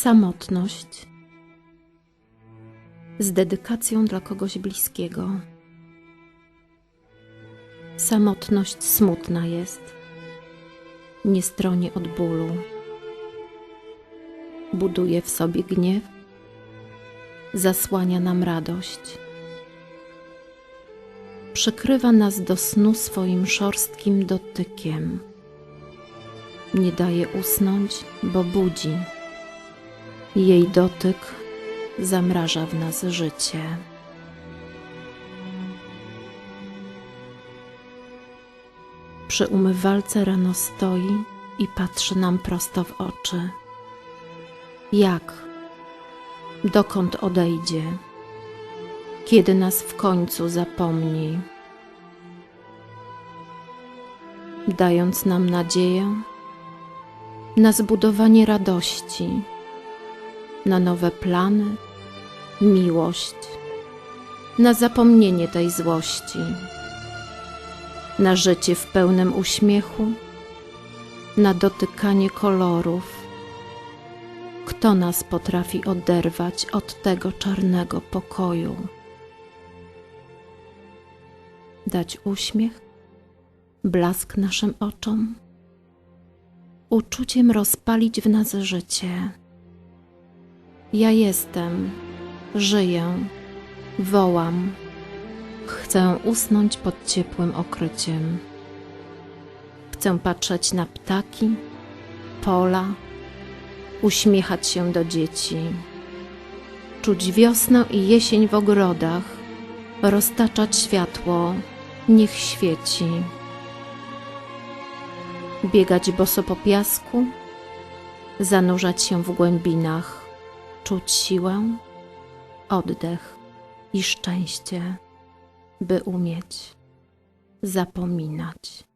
Samotność z dedykacją dla kogoś bliskiego. Samotność smutna jest, nie stroni od bólu. Buduje w sobie gniew, zasłania nam radość. Przykrywa nas do snu swoim szorstkim dotykiem. Nie daje usnąć, bo budzi. Jej dotyk zamraża w nas życie. Przy umywalce rano stoi i patrzy nam prosto w oczy. Jak? Dokąd odejdzie? Kiedy nas w końcu zapomni? Dając nam nadzieję na zbudowanie radości, na nowe plany, miłość, na zapomnienie tej złości, na życie w pełnym uśmiechu, na dotykanie kolorów. Kto nas potrafi oderwać od tego czarnego pokoju? Dać uśmiech, blask naszym oczom, uczuciem rozpalić w nas życie. Ja jestem, żyję, wołam. Chcę usnąć pod ciepłym okryciem. Chcę patrzeć na ptaki, pola, uśmiechać się do dzieci, czuć wiosnę i jesień w ogrodach, roztaczać światło, niech świeci. Biegać boso po piasku, zanurzać się w głębinach, czuć siłę, oddech i szczęście, by umieć zapominać.